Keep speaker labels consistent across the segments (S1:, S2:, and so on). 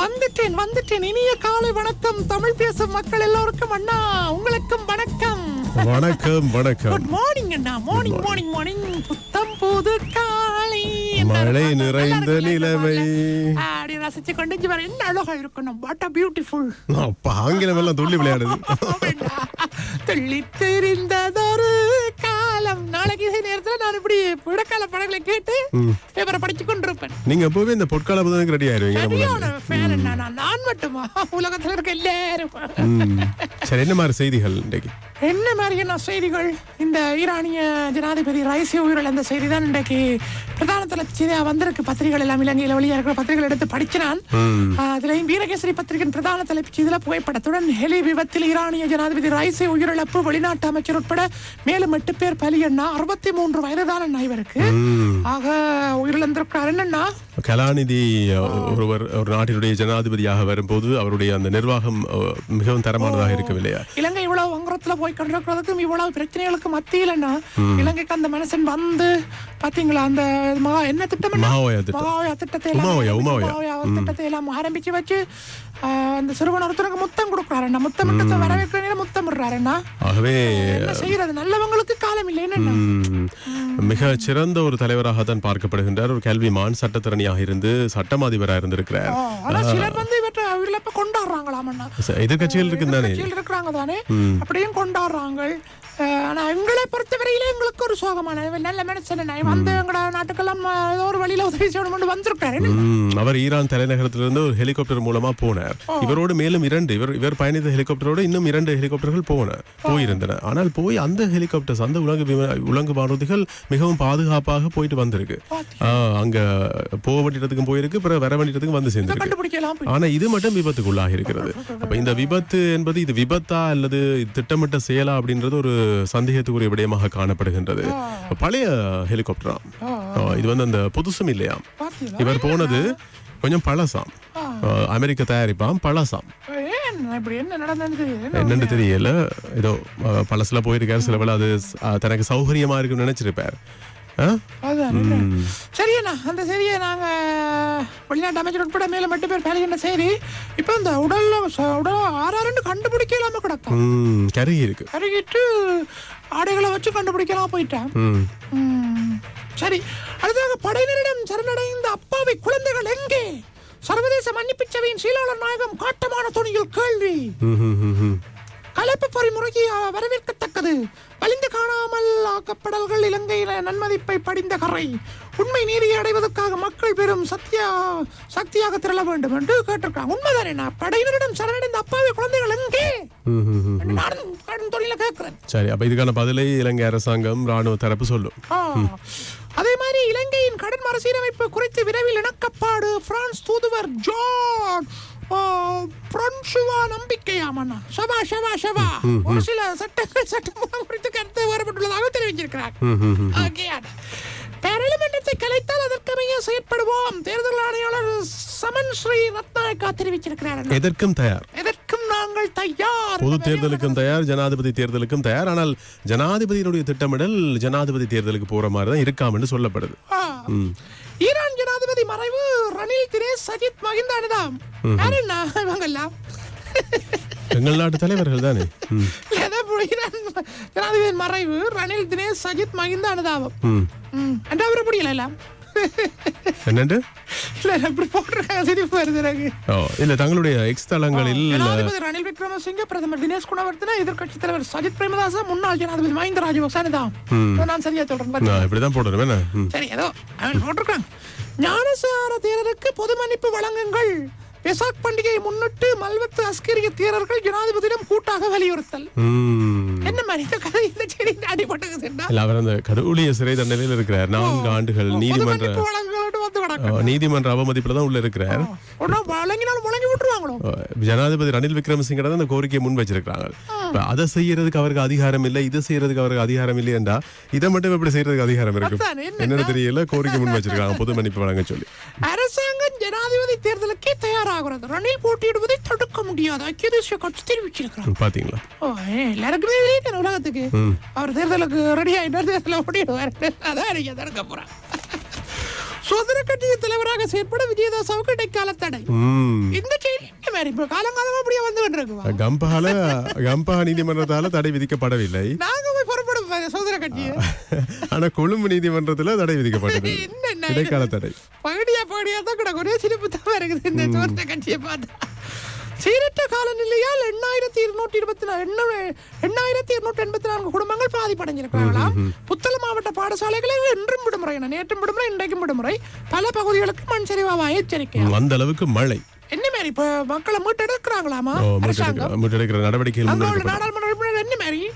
S1: வந்துட்டேன் வந்துட்டேன். இனிய காலை வணக்கம். தமிழ் பேசும் மக்கள் எல்லோருக்கும் அண்ணா உங்களுக்கும் வணக்கம்.
S2: வணக்கம் வணக்கம்.
S1: குட் மார்னிங் அண்ணா. மார்னிங் மார்னிங் மார்னிங் புத்தம் புது காலை.
S2: மழை நிறைந்த.
S1: பாடல? அப்படி ரசிச்சு கொண்டு வர என்ன அழகா இருக்கணும் வாட் அ பியூட்டிஃபுல்
S2: அப்பா ஆங்கிலம் எல்லாம் துள்ளி விளையாடுது.
S1: துள்ளி தெரிந்ததொரு நாளைக்கு இதே நேரத்துல நான் இப்படி விடக்கால படங்களை கேட்டு பேப்பரை படிச்சு கொண்டிருப்பேன்.
S2: நீங்க எப்பவுமே இந்த பொற்கால புதனுக்கு ரெடி ஆயிருவீங்க
S1: நான் நான் மட்டுமா? உலகத்துல இருக்க எல்லாரும்.
S2: சரி என்ன மாதிரி செய்திகள் இன்றைக்கு?
S1: என்ன மாதிரியான செய்திகள்? இந்த ஈரானிய ஜனாதிபதி ரைசி உயிரிழந்த செய்தி தான் இன்றைக்கு பிரதான தலைச்செய்தியா வந்திருக்கு. பத்திரிகைகள் எல்லாம் இலங்கையில வெளியா இருக்கிற பத்திரிகைகள் எடுத்து படிச்சினான். அதுலயும் வீரகேசரி பத்திரிகையின் பிரதான தலைப்புச்செய்தியில புகைப்படத்துடன் ஹெலி விபத்தில் ஈரானிய ஜனாதிபதி ரைசி உயிரிழப்பு வெளிநாட்டு அமைச்சர் உட்பட மேலும் எட்டு பேர் பலியண்ணா அறுபத்தி மூன்று வயதுதான் அண்ணா இவருக்கு. ஆக உயிரிழந்திருக்கிறார். என்னன்னா
S2: கலாநிதி ஒருவர் ஒரு நாட்டினுடைய ஜனாதிபதியாக வரும்போது அவருடைய அந்த நிர்வாகம் மிகவும் தரமானதாக இருக்கவில்லையா?
S1: இலங்கை இவ்வளவு வங்குறத்துல போய் கொண்டிருக்கிறதுக்கும் இவ்வளவு பிரச்சனைகளுக்கு மத்தியிலன்னா இலங்கைக்கு அந்த மனுஷன் வந்து பாத்தீங்களா? அந்த மகா என்ன திட்டம்?
S2: மகாவயா
S1: திட்டத்தை
S2: உமாவயா, உமாவயா.
S1: திட்டத்தை எல்லாம் ஆரம்பிச்சு வச்சு அந்த சிறுவன் ஒருத்தருக்கு முத்தம் கொடுக்குறாருண்ணா. முத்தம் விட்டு வரவேற்கிற முத்தம் விடுறாருண்ணா.
S2: ஆகவே
S1: செய்யறது? நல்லவங்களுக்கு காலம் இல்லை
S2: மிக சிறந்த ஒரு தலைவராக தான் பார்க்கப்படுகின்றார். ஒரு கல்விமான் சட்டத்திறனியாக இருந்து சட்டம் அதிபராக இருந்திருக்கிறார்
S1: சிலர் வந்து இவற்றை இவரிழப்ப கொண்டாடுறாங்களாமண்ணா
S2: ச- எதிர்க்கட்சிகள் இருக்குன்னு தானே
S1: எதிர்க்கட்சிகள் இருக்கிறாங்க தானே? அப்படியும் கொண்டாடுறாங்க ஆனா எங்களை பொறுத்தவரையில எங்களுக்கு ஒரு சோகமான நல்ல மனுஷன் வந்து எங்களோட நாட்டுக்கெல்லாம் ஒரு வழியில உதவி செய்யணும் வந்திருக்காரு.
S2: அவர் ஈரான் தலைநகரத்திலிருந்து ஒரு ஹெலிகாப்டர் மூலமா போனார். இவரோடு மேலும் இரண்டு இவர் இவர் பயணித்த ஹெலிகாப்டரோடு இன்னும் இரண்டு ஹெலிகாப்டர்கள் போன போயிருந்தன. ஆனால் போய் அந்த ஹெலிகாப்டர்ஸ் அந்த உலக உலங்கு வானூர்திகள் மிகவும் பாதுகாப்பாக போயிட்டு வந்திருக்கு. அங்க போக வேண்டியதுக்கும் போயிருக்கு பிறகு வர வேண்டியதுக்கும் வந்து சேர்ந்திருக்கு.
S1: கண்டுபிடிக்கலாம்.
S2: ஆனா இது மட்டும் விபத்துக்குள்ளாகி இருக்கிறது. அப்ப இந்த விபத்து என்பது இது விபத்தா அல்லது திட்டமிட்ட செயலா அப்படின்றது ஒரு சந்தேகத்துக்குரிய விடயமாக காணப்படுகின்றது. பழைய ஹெலிகாப்டரா? இது வந்து அந்த புதுசும் இல்லையா? இவர் போனது கொஞ்சம் பழசாம். அமெரிக்க தயாரிப்பாம் பழசாம். என்னன்னு தெரியல. ஏதோ பழசுல போயிருக்காரு சில வேளை அது தனக்கு சௌகரியமா இருக்குன்னு நினைச்சிருப்பார்?
S1: சரியண்ணா அந்த செய்தியை நாங்க வெளிநாட்டு அமைச்சர் உட்பட மேல எட்டு பேர் வேலைகின்ற செய்தி இப்போ இந்த உடல்ல ச- உடல் ஆறாருன்னு கண்டுபிடிக்கலாம கிடக்கும்.
S2: கருகி இருக்கு.
S1: கருகிட்டு ஆடைகளை வச்சு கண்டுபிடிக்கலாம் போயிட்டான். சரி அடுத்ததாக படையினரிடம் சரணடைந்த அப்பாவி குழந்தைகள் எங்கே? சர்வதேச மன்னிப்பு சபையின் சீலாளர் நாயகம் காட்டமான துணியில் கேள்வி. கலப்பு பொறிமுறைக்கு வரவேற்கத்தக்கது. வலிந்து காணாமல் ஆக்கப்படல்கள் இலங்கையில நன்மதிப்பை படிந்த கரை. உண்மை நீதியை அடைவதற்காக மக்கள் பெரும் சத்திய சக்தியாக திரள வேண்டும் என்று கேட்டிருக்காங்க உண்மைதானே? நான் படையினரிடம் சரணடைந்த அப்பாவி குழந்தைகள் எங்கே? நானும் கடும் தொழில கேட்கிறேன்.
S2: சரி அப்ப இதுக்கான பதிலை இலங்கை அரசாங்கம் ராணுவ தரப்பு சொல்லும்.
S1: அதே மாதிரி இலங்கையின் கடன் மறுசீரமைப்பு குறித்து விரைவில் இணக்கப்பாடு. பிரான்ஸ் தூதுவர் ஜான் பிரான்சுவா நம்பிக்கையாமண்ணா. ஷவா ஷவா ஷவா. ஒரு சில சட்டங்கள் சட்டமூலம் குறித்து கருத்து வேறுபட்டுள்ளதாக தெரிவிச்சிருக்கிறார் பாராளுமன்றத்தை கலைத்தால் அதற்கமைய செயற்படுவோம். தேர்தல் ஆணையாளர் சமன் ஸ்ரீ ரத்நாயக்கா தெரிவிச்சிருக்கிறார்
S2: எதற்கும் தயார்?
S1: எதற்கும் நாங்கள் தயார்.
S2: பொது தேர்தலுக்கும் தயார் ஜனாதிபதி தேர்தலுக்கும் தயார். ஆனால் ஜனாதிபதியினுடைய திட்டமிடல் ஜனாதிபதி தேர்தலுக்கு போற மாதிரி தான் இருக்காம் என்று சொல்லப்படுது.
S1: மறைவு. ரணில் தினேஷ் சஜித் மகிந்த அனுதாம் யாருன்னா இவங்கெல்லாம்.
S2: எங்கள் நாட்டு தலைவர்கள் தானே? ம்,
S1: ஏதோ இப்ப ஈரான் ஜனாதிபதி மறைவு. ரணில் தினேஷ் சஜித் மகிந்த அனுதாபம் அண்டா அவரை புரியல எல்லாம்?
S2: என்னண்டு
S1: இல்ல இப்படி போட்டிருக்காங்க சிரிப்பு வருது எனக்கு.
S2: ஓ, இல்ல தங்களுடைய எக்ஸ் தளங்களில்
S1: ஜனாதிபதி ரணில் விக்ரமசிங்க பிரதமர் தினேஷ் குணவர்த்தன எதிர்க்கட்சி தலைவர் சஜித் பிரேமதாச முன்னாள் ஜனாதிபதி மஹிந்த ராஜபக்ச அனுதாம் நான் சரியா சொல்றேன்
S2: இப்படிதான் போடணும் என்ன.
S1: சரி ஏதோ அவன் போட்டிருக்காங்க ஞானசார தேரருக்கு பொது மன்னிப்பு வழங்குங்கள். வெசாக் பண்டிகையை முன்னிட்டு மல்வத்து அஸ்கிரிய தேரர்கள் ஜனாதிபதியிடம் கூட்டாக வலியுறுத்தல். என்ன மாதிரி இந்த கதை இந்த செடி அடிபட்டுக்குதுன்னா
S2: இல்ல அவர் அந்த கடவுளிய சிறை தண்டனையில் இருக்கிறார். நான்கு ஆண்டுகள்
S1: பொது
S2: நீதிமன்ற
S1: மன்னிப்பு வழங்கல்னு வந்து
S2: ஆ,
S1: கிடக்கு
S2: நீதிமன்ற அவமதிப்புல தான் உள்ள இருக்கிறார்.
S1: ஒன்னும் வழங்கினாலும் வழங்கி விட்டுருவாங்களோ?
S2: அஹ், ஜனாதிபதி ரணில் விக்ரமசிங்க தான் அந்த கோரிக்கையை முன் வச்சிருக்காங்க அதை செய்யறதுக்கு அவருக்கு அதிகாரம் இல்லை இதை செய்யறதுக்கு அவருக்கு அதிகாரம் இல்லை என்றா இதை மட்டும் எப்படி செய்யறதுக்கு அதிகாரம் இருக்கு.
S1: என்னன்னா-
S2: என்னன்னு தெரியல கோரிக்கை முன் வச்சிருக்காங்க பொது மன்னிப்பு வழங்க சொல்லி.
S1: அரசாங்கம் ஜனாதிபதி தேர்தலுக்கே தயாராகிறது. ரணில் போட்டியிடுவதை தடுக்க முடியாது. ஐக்கிய தேசிய கட்சி தெரிவிச்சிருக்கிறார்.
S2: பாத்தீங்களா?
S1: எல்லாருக்குமே தெரியும் உலகத்துக்கு. அவர் தேர்தலுக்கு ரெடி ஆயிட்டார் தேர்தலில் ஓடிடுவார். அதான் நீங்க தடுக்க போறான் சுதந்திர கட்சியின் தலைவராக செயற்பட விஜயதாசாவுக்கு இடைக்கால தடை. இந்த செய்தி இப்ப காலங்காலமா அப்படியே வந்து கொண்டிருக்குவா
S2: கம்பஹால கம்பஹா நீதிமன்றத்தால தடை விதிக்கப்படவில்லை.
S1: நாங்க போய் புறப்படும் பாரு, சுதந்திர கட்சியை.
S2: ஆனா கொழும்பு நீதிமன்றத்துல தடை விதிக்கப்பட்டது. இடைக்கால தடை.
S1: பகுதியா தான் கிடக்கும். ஒரே சிரிப்பு தான் இருக்குது இந்த சுதந்திர கட்சியை பார்த்தா. சீரற்ற காலநிலையால் எண்ணாயிரத்தி இருநூற்றி இருபத்தி எண்ணூ- எண்ணாயிரத்தி இருநூற்றி எண்பத்தி நான்கு குடும்பங்கள் பாதிப்படைஞ்சிருக்கிறாங்களாம் புத்தளம் மாவட்ட பாடசாலைகளில் இன்றும் விடுமுறை என நேற்றும் விடுமுறை இன்றைக்கும் விடுமுறை. பல பகுதிகளுக்கு மண் சரிவாக எச்சரிக்கை
S2: அந்த அளவுக்கு மழை.
S1: என்ன மாதிரி இப்ப மக்களை மீட்டெடுக்கிறாங்களாமா? அரசாங்கம்.
S2: மீட்டெடுக்கிற நடவடிக்கைகள்
S1: நாடாளுமன்ற என்ன மாதிரி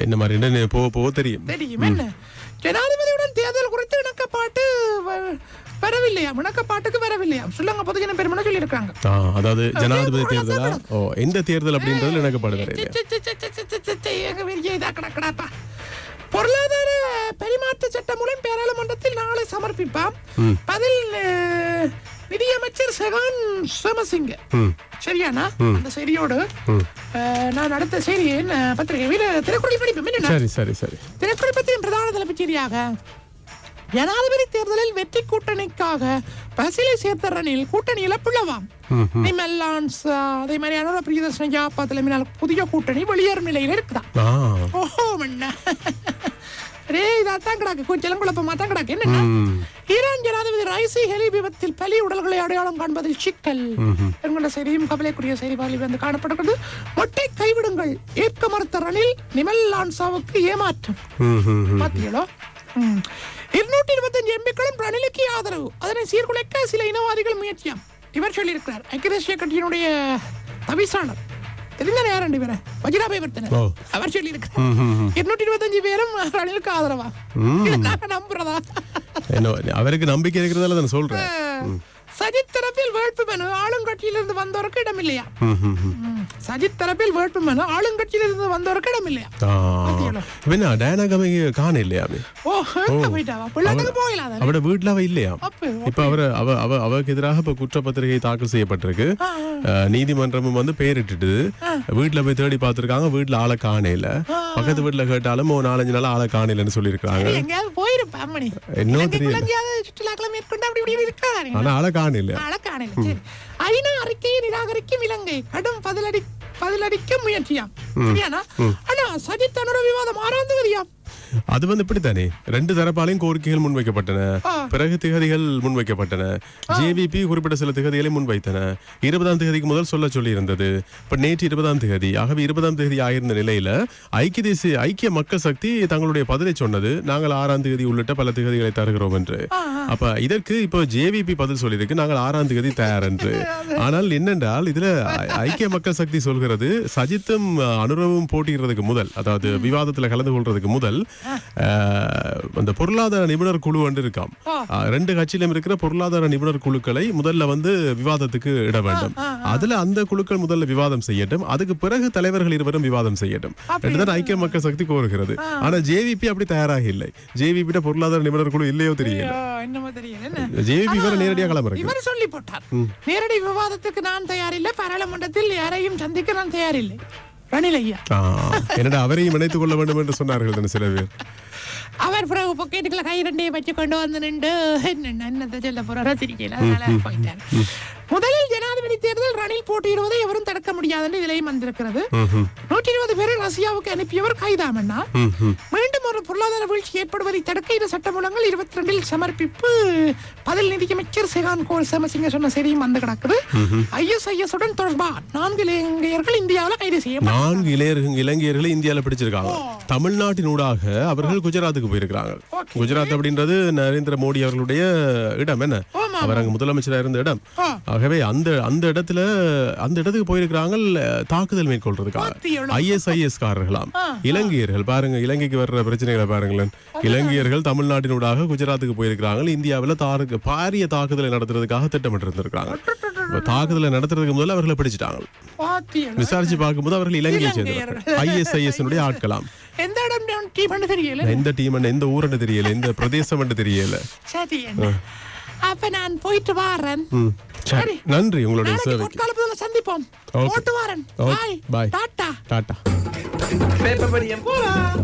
S2: என்ன மாதிரி என்ன போக போக தெரியும்.
S1: தெரியும் என்ன? வரவில்லையா? முழக்கப்பாட்டுக்கு வரவில்லையா? ஸ்ரீலங்கா பொதுஜன பெருமனை சொல்லியிருக்காங்க.
S2: அதாவது ஜனாதிபதி தேர்தலா? ஓ எந்த தேர்தல் அப்படின்றது எனக்கு
S1: படுகிறது. பொருளாதார பரிமாற்ற சட்ட மூலம் பேராளுமன்றத்தில் நாளை சமர்ப்பிப்பாம். பதில் நிதியமைச்சர் செகான் சோமசிங்க. சரியானா அந்த செய்தியோடு நான் அடுத்த செய்தியை பத்திரிகை திரைக்குடி படிப்பு
S2: சரி சரி சரி.
S1: திரைக்குறள் பற்றியும் பிரதான தலைப்புச் செய்தியாக. ஜனாதிபதி தேர்தலில் வெற்றி கூட்டணிக்காக பசிலை சேர்த்த ரணில் கூட்டணி இழப்புள்ளவாம் நிமெல்லான்ஸ் அதே மாதிரி அனுர பிரியதர்ஷன ஜாப்பா தலைமையிலான புதிய கூட்டணி வெளியேறும் நிலையில் இருக்குதா? ஓஹோ மண்ணா ரே இதான் கிடக்கு. கொஞ்சம் குழப்பமா தான் கிடக்கு. என்னன்னா. ஈரான் ஜனாதிபதி ரைசி ஹெலி விபத்தில் பலி உடல்களை அடையாளம் காண்பதில் சிக்கல். என்கிற செய்தியும் கவலைக்குரிய செய்தி வாலி வந்து காணப்படுகிறது. மொட்டை கைவிடுங்கள். ஏற்க மறுத்த ரணில் நிமல் லான்சாவுக்கு ஏமாற்றம். பாத்தீங்களோ? இருநூற்றி இருபத்தஞ்சு எம்பிக்களும் ரணிலுக்கு ஆதரவு. அதனை சீர்குலைக்க சில இனவாதிகள் முயற்சியாம் இவர் சொல்லியிருக்கிறார் ஐக்கிய தேசிய கட்சியினுடைய தவிசாளர். தெரிந்த நேரம் பேரை வஜிராபாய் வர்த்தனர்
S2: ஓ.
S1: அவர் சொல்லியிருக்கிறார் இருநூற்றி இருபத்தஞ்சு பேரும் ரணிலுக்கு ஆதரவா? நாங்க நம்புறதா?
S2: அவருக்கு நம்பிக்கை இருக்கிறதால நான் சொல்றேன்.
S1: சஜித் தரப்பில் வேட்பு மனு ஆளுங்கட்சியிலிருந்து வந்தவருக்கு இடமில்லையா?
S2: සජිත් තරපිල් වටමන ආளுංගට්චිලද
S1: වන්දවර කඩමිල්ලය වෙන්න டயனாகமைக்கு காணலையாமே
S2: அவட வீட்டில் அவ இல்லையா? இப்போ அவர் அவ அவருக்கு எதிராக இப்போ குற்றப்பத்திரிகை தாக்கல் செய்யப்பட்டிருக்கு. நீதிமன்றமும் வந்து பேரிட்டுட்டு வீட்டில் போய் தேடி பார்த்துருக்காங்க வீட்டில் ஆளை காணையில. பக்கத்து வீட்டில் கேட்டாலும் ஒரு நாலஞ்சு நாள் ஆளை காணையிலன்னு சொல்லியிருக்காங்க
S1: என்ன
S2: தெரியல. ஆனால் ஆளை காணையில
S1: ஐநா அறிக்கையை நிராகரிக்கும் இலங்கை. கடும் பதிலடி பதிலடிக்க முயற்சியாம் சரியானா? ஆனா சஜித் அனுர விவாதம் ஆறாம் தேதியாம்
S2: அது வந்து இப்படித்தானே? ரெண்டு தரப்பாலையும் கோரிக்கைகள் முன்வைக்கப்பட்டன. பிறகு திகதிகள் முன்வைக்கப்பட்டன. ஜேவிபி குறிப்பிட்ட சில திகதிகளை முன்வைத்தன. இருபதாம் தேதிக்கு முதல் சொல்ல சொல்லி இருந்தது இப்ப நேற்று இருபதாம் தேதி ஆகவே இருபதாம் தேதி ஆயிருந்த நிலையில ஐக்கிய தேசிய ஐக்கிய மக்கள் சக்தி தங்களுடைய பதிலை சொன்னது. நாங்கள் ஆறாம் தேதி உள்ளிட்ட பல திகதிகளை தருகிறோம் என்று. அப்ப இதற்கு இப்போ ஜேவிபி பதில் சொல்லியிருக்கு. நாங்கள் ஆறாம் தேதி தயார் என்று. ஆனால் என்னென்றால் இதுல ஐக்கிய மக்கள் சக்தி சொல்கிறது சஜித்தும் அனுரவும் போட்டியிடுறதுக்கு முதல் அதாவது விவாதத்துல கலந்து கொள்றதுக்கு முதல் அந்த பொருளாதார நிபுணர் குழு வந்து இருக்காம். ரெண்டு கட்சியிலும் இருக்கிற பொருளாதார நிபுணர் குழுக்களை முதல்ல வந்து விவாதத்துக்கு இட வேண்டும். அதுல அந்த குழுக்கள் முதல்ல விவாதம் செய்யட்டும். அதுக்கு பிறகு தலைவர்கள் இருவரும் விவாதம் செய்யட்டும். என்றுதான் ஐக்கிய மக்கள் சக்தி கோருகிறது. ஆனா ஜேவிபி அப்படி தயாராக இல்லை. ஜேவிபி பொருளாதார நிபுணர் குழு இல்லையோ தெரியல. ஜேவிபி வேற நேரடியா கிளம்புறது
S1: இவர் சொல்லி போட்டார். நேரடி விவாதத்துக்கு நான் தயாரில்லை பாராளுமன்றத்தில் யாரையும் சந்திக்க நான் தயாரில்லை. ரணில் ஐயா.
S2: என்னடா அவரையும் இணைத்துக் கொள்ள வேண்டும் என்று சொன்னார்கள் தானே சில பேர்.
S1: அவர் பிறகு பொக்கெட்டுக்குள்ள கை ரெண்டையும் வச்சு கொண்டு வந்து நின்று என்ன என்னத்தை சொல்ல போறாரோ தெரியல அதனால போயிட்டார். முதலில் ஜனாதிபதி தேர்தல் ரணில் போட்டியிடுவதை எவரும் தடுக்க முடியாதுன்னு இதிலையும் வந்திருக்கிறது. நூற்றி இருபது பேரை ரஷ்யாவுக்கு அனுப்பியவர் கைதாமண்ணா மீண்டும் ஒரு பொருளாதார வீழ்ச்சி ஏற்படுவதை தடுக்க இரு சட்டமூலங்கள் இருபத்தி ரெண்டில் சமர்ப்பிப்பு. பதில் நிதியமைச்சர் செகான் கோல் சமசிங்க சொன்ன செய்தியும் வந்து கிடக்குது. ஐஎஸ்ஐஎஸ் உடன் தொடர்பா நான்கு இளைஞர்கள் இந்தியாவில் கைது செய்யப்பட்டார்
S2: நான்கு இளைஞர்களை இந்தியால பிடிச்சிருக்காங்க. தமிழ்நாட்டின் ஊடாக அவர்கள் குஜராத்துக்கு போயிருக்கிறாங்க. குஜராத் அப்படின்றது நரேந்திர மோடி அவர்களுடைய இடம் என்ன? அவர் அங்க முதலமைச்சராக இருந்த இடம். ஆகவே அந்த அந்த இடத்துல அந்த இடத்துக்கு போயிருக்கிறாங்க தாக்குதல் மேற்கொள்றதுக்காக. ஐஎஸ்ஐஎஸ் காரர்களாம். இலங்கையர்கள் பாருங்க இலங்கைக்கு வர்ற பிரச்சனைகளை பாருங்களேன். இலங்கையர்கள் தமிழ்நாட்டினூடாக குஜராத்துக்கு போயிருக்கிறாங்க இந்தியாவில் தாருக்கு பாரிய தாக்குதலை நடத்துறதுக்காக திட்டமிட்டு இருந்திருக்காங்க தாக்குதலை நடத்துறதுக்கு முதல்ல அவர்களை பிடிச்சிட்டாங்க விசாரிச்சு பார்க்கும்போது அவர்கள் இலங்கையை சேர்ந்தவர்கள் ஐஎஸ்ஐஎஸ் ஆட்களாம்
S1: எந்த டீம் தெரியல
S2: எந்த டீம் எந்த ஊர்னு தெரியல எந்த பிரதேசம் தெரியல
S1: அப்ப நான் போயிட்டு வரேன்
S2: சரி நன்றி உங்களுடைய சேவைக்கு.
S1: காலப்பதில் சந்திப்போம்.
S2: ஓட்டுவாரன்.
S1: Bye
S2: bye
S1: tata
S2: tata
S3: paper படியம்
S1: போலாம்